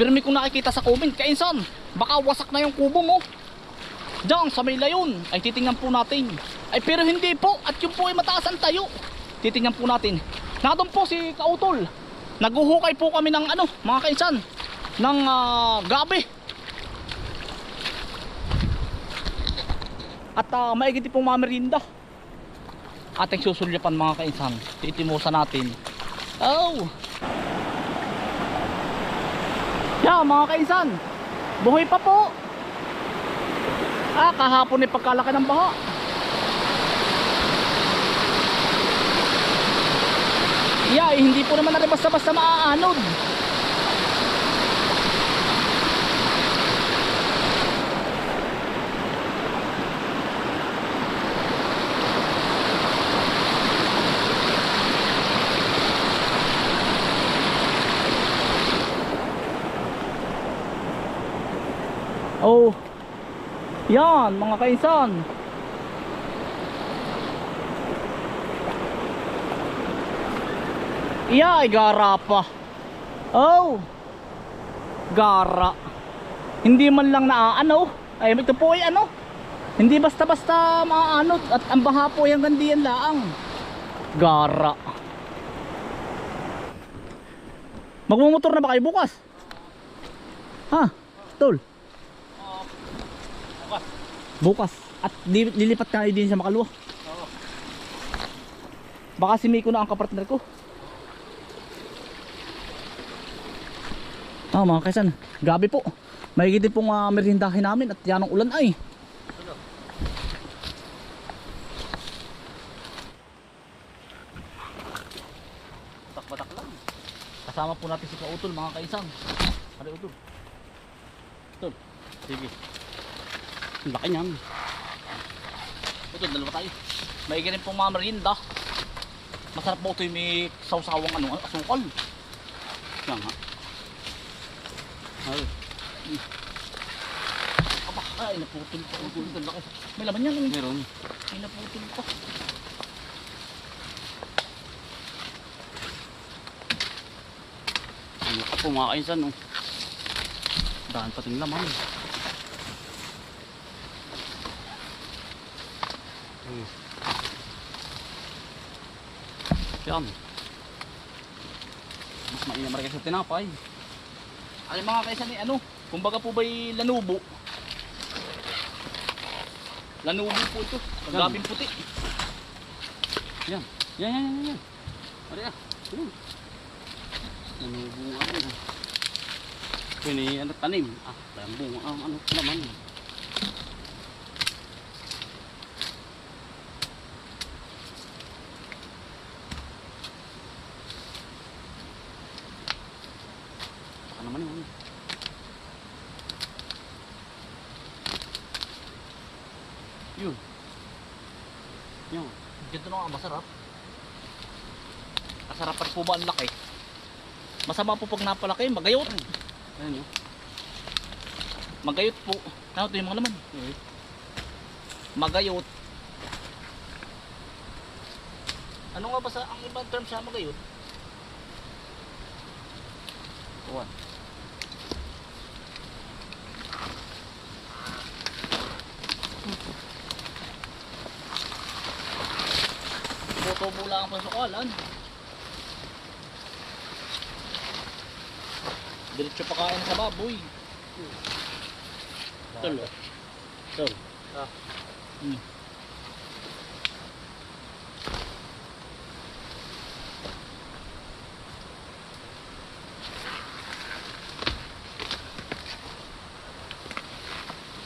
Pero may kung nakikita sa comment, kainsan, baka wasak na yung kubo mo. Diyan, sa may layon, ay titingnan po natin. Ay pero hindi po, at yun po ay mataas ang tayo. Titingnan po natin. Nandun po si Kautol. Naguhukay po kami ng ano, mga kainsan, ng ah, gabi. At uh, maigiti pong mga merienda. Ating susulyapan mga kainsan. Titimusan natin. Oh! Yeah, mga kainsan. Buhay pa po. Ah, kahapon ay pagkalaki ng baha. Yeah, hindi po naman natin basta-basta maaanod. Oh. Yan, mga kainsan. Iya, gara pa. Oh. Gara. Hindi man lang naaano. Ay, ito po ay ano. Hindi basta-basta maaano at ang baha po ay hanggang diyan laang. Gara. Magmumotor na ba kayo bukas? Ha? Tol? Bukas. At li- lilipat ka din sa Makalwa. Baka si Miko na ang kapartner ko. Ah, mga kaisan, gabi po. Mahigit din pong uh, merindahin namin at yan ang ulan ay. Batak-batak lang. Kasama po natin si Kautol mga kaisan. Ano Utol? Utol. Sige. Ang laki niyan. Ito, dalawa tayo. May ganun pong mga merienda. Masarap po ito yung may sawsawang ano, asukal. Yan nga. Ay. Aba, ay, naputol pa. Naputol laki. May laman yan. eh. Meron. May naputol pa. Ano ka po mga kainsan, no? Daan pating laman. Hmm. Yan. Mas mainam rin sa tinapay. Ay mga kaisan eh, ano, kumbaga po ba'y lanubo? Lanubo po ito. Gabing puti. Yan. Yan, yan, yan, yan. Ari ah. Yan. Ano bunga ano? Pini ano tanim. Ah, tanim bunga ang ano laman. Yun. Yan. Ganito na nga, masarap. Masarapan po ba ang laki? Masama po pag napalaki, magayot. Ayun oh. Magayot po. Ano ito yung mga laman? Magayot. Ano nga ba sa ang ibang term sa magayot? Kuwan. Lang ang pasukalan. Diretso pa kain sa baboy. Tulo. Tulo. Ah. Hmm.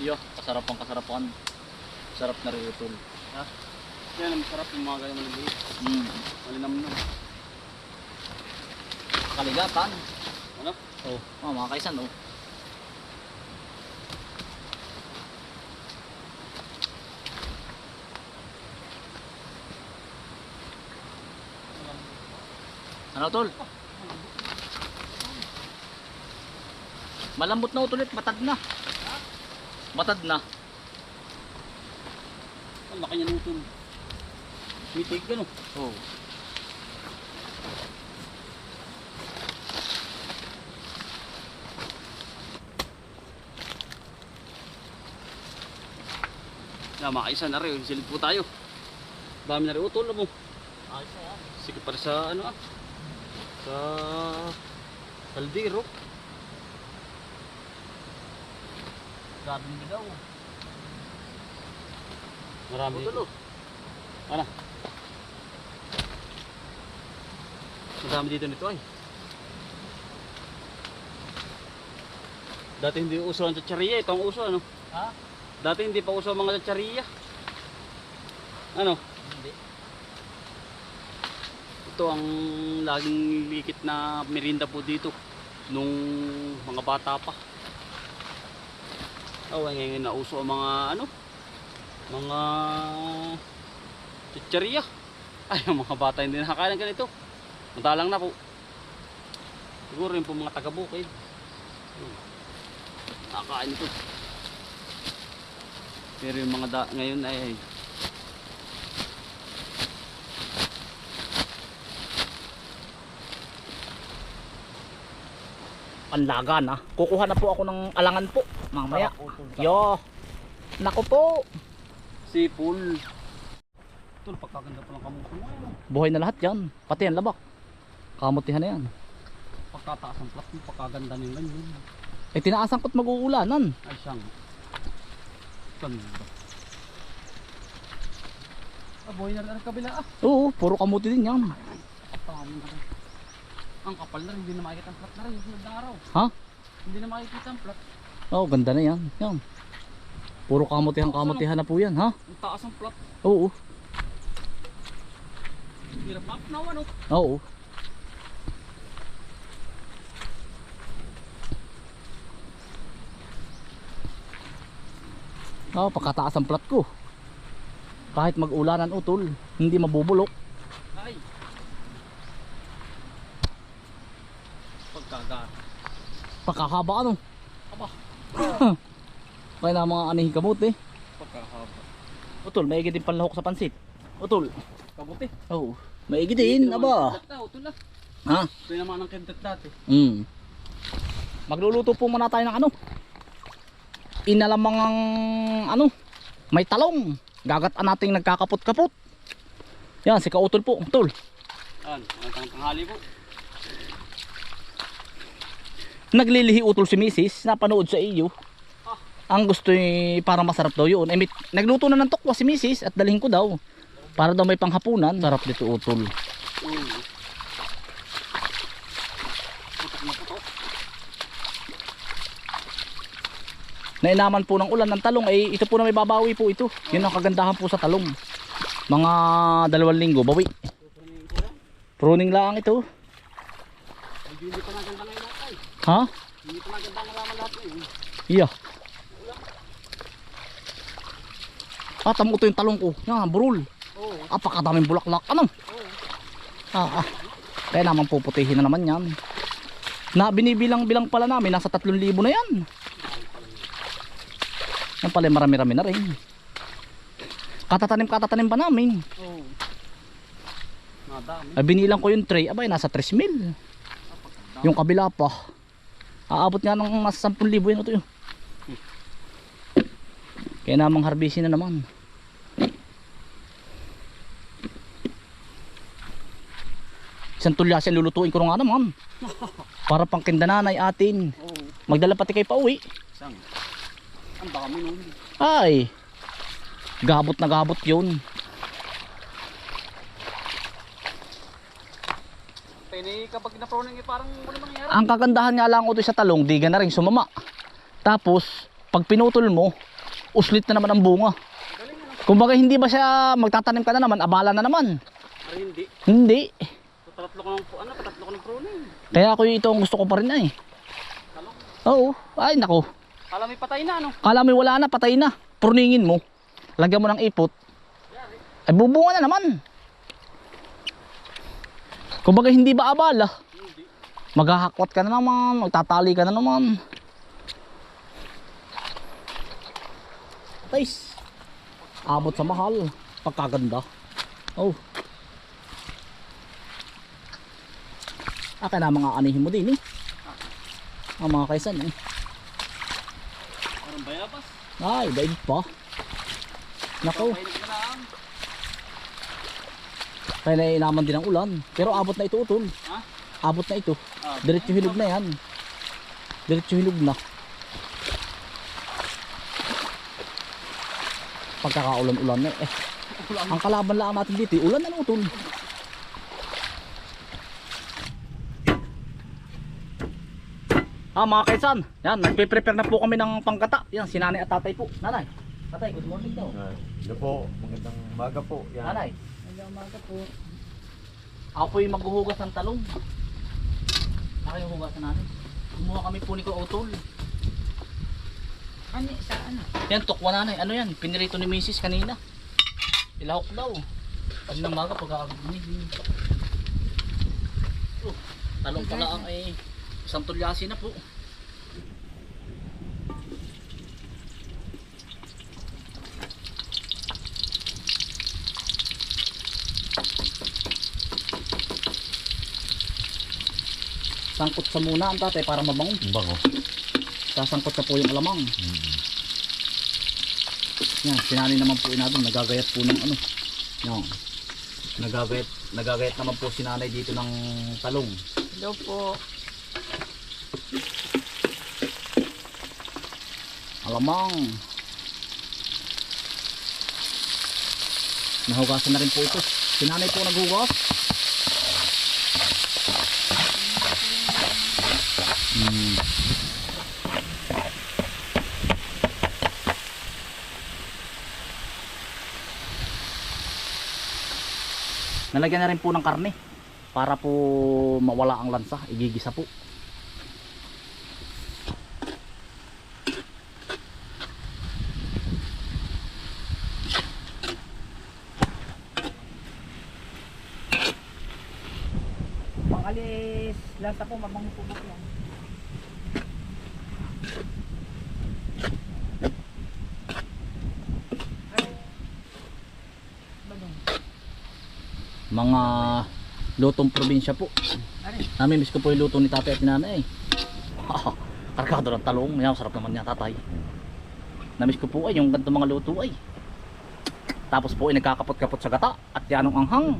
Yo, kasarapan kasarapan. Sarap na rin ito. Yan, ang sarap yung mga ganyan maliliit. Mm. Malinam na. Kaligatan. Ano? Oh, oh mga kaisan oh. Ano tol? Malambot na ulit, matad na. Matad na. Ang laki niya nutol. Mitig ka no? Oo. Oh. Na, makaisa na rin. Silid po tayo. Dami na rin oh, utol na mo. Ayos na yan. Sige para sa ano ah. Sa kaldero. Dami na daw. Marami. Utol Ano? Madami dito nito ay. Dati hindi uso ang tsatsariya. Ito ang uso ano. Ha? Dati hindi pa uso ang mga tsatsariya. Ano? Hindi. Ito ang laging likit na merinda po dito nung mga bata pa. Oh, ngayon na uso ang mga ano? Mga chicharia. Ay, ang mga bata hindi nakakain ganito. Madalang na po. Siguro yun po mga taga-bukid. Hmm. Nakakain ito. Pero yung mga da- ngayon ay Panlagan ah. Kukuha na po ako ng alangan po. Mamaya. Yo. Nako po. sipul. Ito, pagkaganda pa ng kamuso mo. Buhay na lahat yan. Pati yan labak. Kamutihan na yan. Pagkataas ang plat mo, pagkaganda ng ganyan. Eh tinaasan ko't mag-uulanan. Ay, siyang. Ganda. Ah, buhay na rin ang kabila ah. Oo, puro kamuti din yan. Kapami na rin. Ang kapal na rin, hindi na makikita ang plat na rin. Sunod na araw. Ha? Hindi na makikita ang plat. Oo, ganda na yan. Yan. Puro kamutihan kamutihan na po yan, ha? Ang taas ang plat. Oo. Hirap up na ano. Oo. Oh, pagkataas ang plat ko. Kahit mag-ulanan utol, hindi mabubulok. Ay. Pagkaga. Pagkakaba ano. Aba. Kaya na mga anihin kamot eh. Pagkahaba. Utol, maigi din panlahok sa pansit. Utol. Kabuti. Oo. Maigi din, aba. Na. Ha? Ito yung naman ang kentet dati. Mm. Magluluto po muna tayo ng ano. Inalamang ang ano, may talong. Gagataan nating nagkakapot-kapot. Yan, si Kautol po. Utol. Yan, ang tang- tanghali po. Naglilihi utol si Mrs. Napanood sa iyo. Ah. Ang gusto eh, parang masarap daw yun. Eh, nagluto na ng tokwa si Mrs. at dalhin ko daw. Para daw may panghapunan. Sarap dito utol. Mm. Putok na putok. Nainaman po ng ulan ng talong ay ito po na may babawi po ito. Yun ang kagandahan po sa talong. Mga dalawang linggo bawi. Pruning lang ito. Hindi pa naganda na ay. Ha? Hindi pa naganda ang laman lahat eh. Iya. Ah, tamo ito yung talong ko. Yan, burul. Oo. Apakadaming bulaklak. Ano? Oo. Ah, ah. Kaya naman puputihin na naman yan. Na binibilang-bilang pala namin, nasa 3,000 na yan. Yan pala marami-rami na rin. Katatanim-katatanim pa namin. Oo. Nadami. Ay, binilang ko yung tray, abay, nasa 3,000. Yung kabila pa. Aabot nga ng nasa 10,000 yan ito yun. Kaya namang harbisin na naman. Isang tulyasin lulutuin ko nga naman. Para pang kindananay atin. Magdala pati kay pauwi. Isang. Ang dami nun. Ay. Gabot na gabot yun. Pwede kapag na-proning eh parang wala mangyayari. Ang kagandahan nga lang ito sa talong, di na rin sumama. Tapos, pag pinutol mo, uslit na naman ang bunga. Kumbaga hindi ba siya magtatanim ka na naman, abala na naman. Ay hindi. Hindi. Patatlo ko ng ano, patatlo ko ng pruning. Kaya ako ito ang gusto ko pa rin ay. Talong. Oo. Ay nako. Kala may patay na ano. Kala mo wala na, patay na. Purningin mo. Lagyan mo ng ipot. Ay bubunga na naman. Kumbaga hindi ba abala? Hindi. Maghahakwat ka na naman, magtatali ka na naman. Guys, abot sa mahal. Pagkaganda. Oh. Aka na mga anihin mo din eh. Ang mga kaisan eh. Ay, daig pa. Nako, kaya nailaman din ang ulan. Pero abot na ito utol. Ha? Abot na ito. Ah, Diretso hilog na yan. Diretso hilog na. Pagkakaulan-ulan na eh. Ang kalaban lang natin dito, eh, ulan na utol. Ah mga kaisan, yan, nagpe-prepare na po kami ng pangkata. Yan, si nanay at tatay po. Nanay, tatay, good morning daw. Ah, Hello po, magandang umaga po. Yan. Nanay. Ako po yung maghuhugas ng talong. Ako yung hugasan natin. Kumuha kami po ni ko utol. Ano, sa ano? Yan, tukwa nanay. Ano yan? Pinirito ni Mrs. kanina. Ilahok daw. Kanina maga pagkakagunin. Oh, talong pala ang ay isang tulyasi na po. Sangkot sa muna ang tatay para mabango. Bango. Sasangkot sa po yung alamang. Yan, sinani naman po inabang nagagayat po ng ano. Yan. Nagagayat, nagagayat naman po si nanay dito ng talong. Hello po. Alamang. Nahugasan na rin po ito. Si nanay po naghugas. Hmm. Nalagyan na rin po ng karne para po mawala ang lansa, igigisa po. Pangalis, lasa po, mabango po. Bagong. mga lutong probinsya po. Ari. Namimiss ko po yung luto ni tatay at ni nanay. Kargado ng talong. Yan, sarap naman niya tatay. Namiss ko po ay yung ganito mga luto ay. Tapos po ay nagkakapot-kapot sa gata at yanong anghang.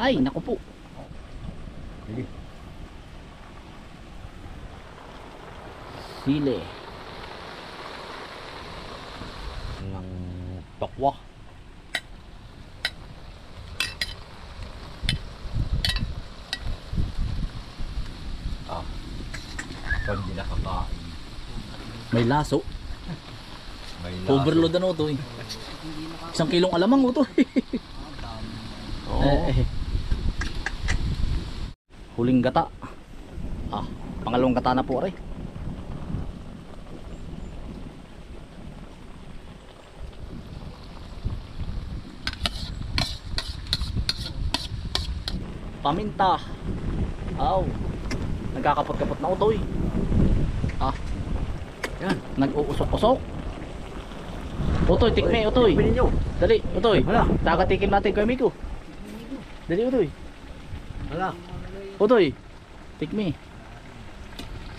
Ay, naku po. Sige. Sile. Ng tokwa. Ah. Pag hindi nakakain. May laso. May laso. Overload ano to eh. Isang kilong alamang oh, to eh. Oo. Eh, eh. Huling gata. Ah, pangalawang gata na po aray. Paminta. Aw. Nagkakapot-kapot na utoy. Ah. Yan, nag-uusok-usok. Utoy, tikme, utoy. Dali, utoy. Hala. Takatikim natin kay Miko. Dali, utoy. Hala. Utoy. Tikmi.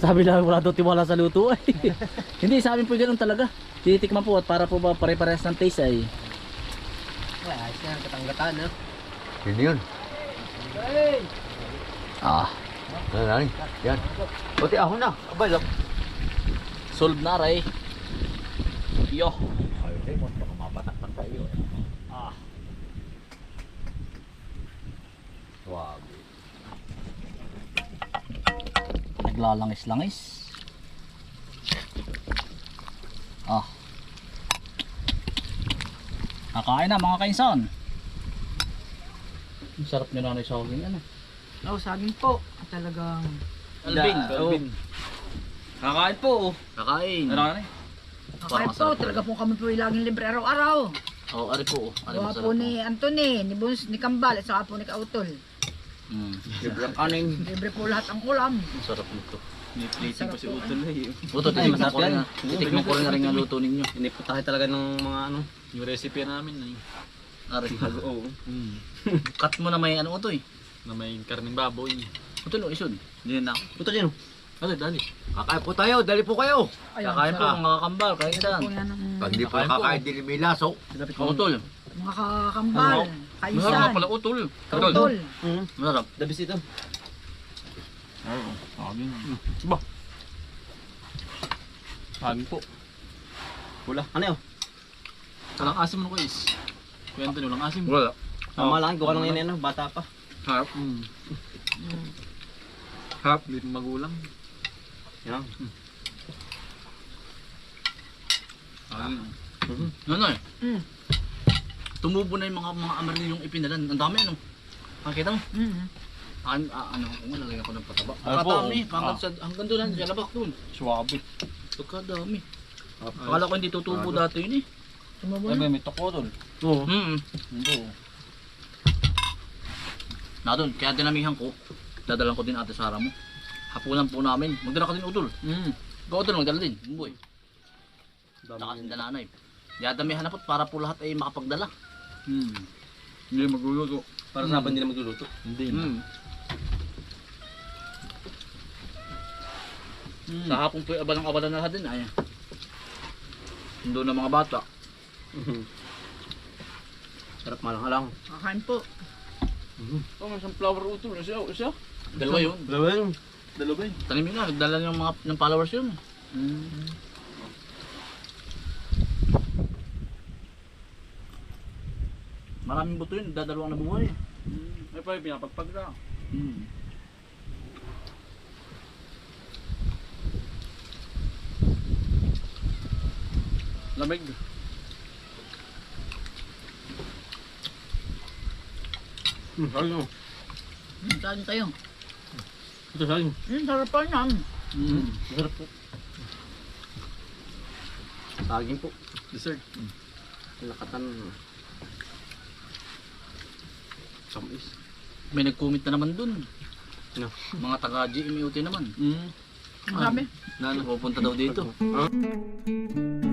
Sabi lang wala daw tiwala sa luto ay. Hindi, sa amin po ganun talaga. Tinitikman po at para po ba pare-parehas ng taste ay. Wala, ayos na, katanggataan ha. Yun yun. Ah, Ano na Yan. Buti ahon na. Abay lang. solve na ray. Yo. Ay, okay. Baka mabatak ng tayo. Ah, Wag. Naglalangis-langis. Ah. Nakain na mga kainsan. Ang sarap nyo nanay sa saging ano. Oh, saging po. Talagang... Alvin, oh. Alvin. Kakain po. oh. Kakain. Ano ka na? Kahit Parang po, talaga po kami po laging libre araw-araw. Oh, ari po. oh. Ari po ni Anthony, ni Buns, ni Kambal, at saka po ni Kautol. Mm, Libre ang kanin. Libre po lahat ang ulam. masarap nito. Ni-plating ko si Utol eh. Luto Ay, titikman masarap ko rin. yan. na- Titikman ko rin na rin ang luto ninyo. Iniputahe talaga ng mga ano, yung recipe namin eh. Ari. Oo. Cut mo na may ano eh. Na may karning baboy. Ito no, isod. Hindi na. Utol yun. Dali, dali. Kakain po tayo, dali po kayo. Kakain po sarap. mga kakambal, kahit Ito saan. yan ang Pag hindi po Kakain din may laso. Ang utol. mga kakambal. Masarap nga Kaisan. pala utol. Kautol. Masarap. Dabis ito. Oo, agin. Ba? Agin po. Wala. Ano yun? Walang asim mo ko is. Kwento nyo, walang asim. Wala. Tama lang, gawa lang yan, ano, bata pa. Harap. Mm. Harap. Hindi magulang. Yan. Agin. Ano eh? Mm. Tumubo na yung mga mga amarilyong ipinalan. Ang dami ano. Makita mo? Mm. An, ah, ano ako nga, lalagyan ko ng pataba. Ano po? Pagkadami, hanggang, Ah. sa, hanggang doon, sa labak doon. Swabe. Pagkadami. Akala ko hindi tutubo dati yun eh. Tumubo Ay, na. may toko doon. Oo. Mm Hindi. Na doon, kaya dinamihan ko. Dadalan ko din ate Sara mo. Hapunan po namin. Magdala ka din utol. Mm. Ikaw utol, magdala din. Boy. Saka sin dalanay. Yadamihan na po para po lahat ay makapagdala. Mm. Hindi magluluto. Para sa magluluto. Hindi na. Mm. Mm. Sa hapon po abalang-abala na lahat din. Ay. Doon na mga bata. Sarap malang-halang. Kakain po. Oh, may sunflower utol. Isa, isa. Dalawa yun. Dalawang. Dalawa yun. Tanim yun na. Nagdala ng mga ng followers yun. Mm. Maraming buto yun. Dadalawang nabuhay. Mm. Ay pa, pinapagpag na. Mm. Lamig. Ano? Mm, Kain tayo. Ito sa akin. Mm, sarap pa yan. Mm. Masarap po. Saging po. Dessert. Nakatan. Samis. May nag-comment na naman dun. No. Mga taga-GMUT naman. Mm. Ang sabi. Na pupunta daw dito. Huh?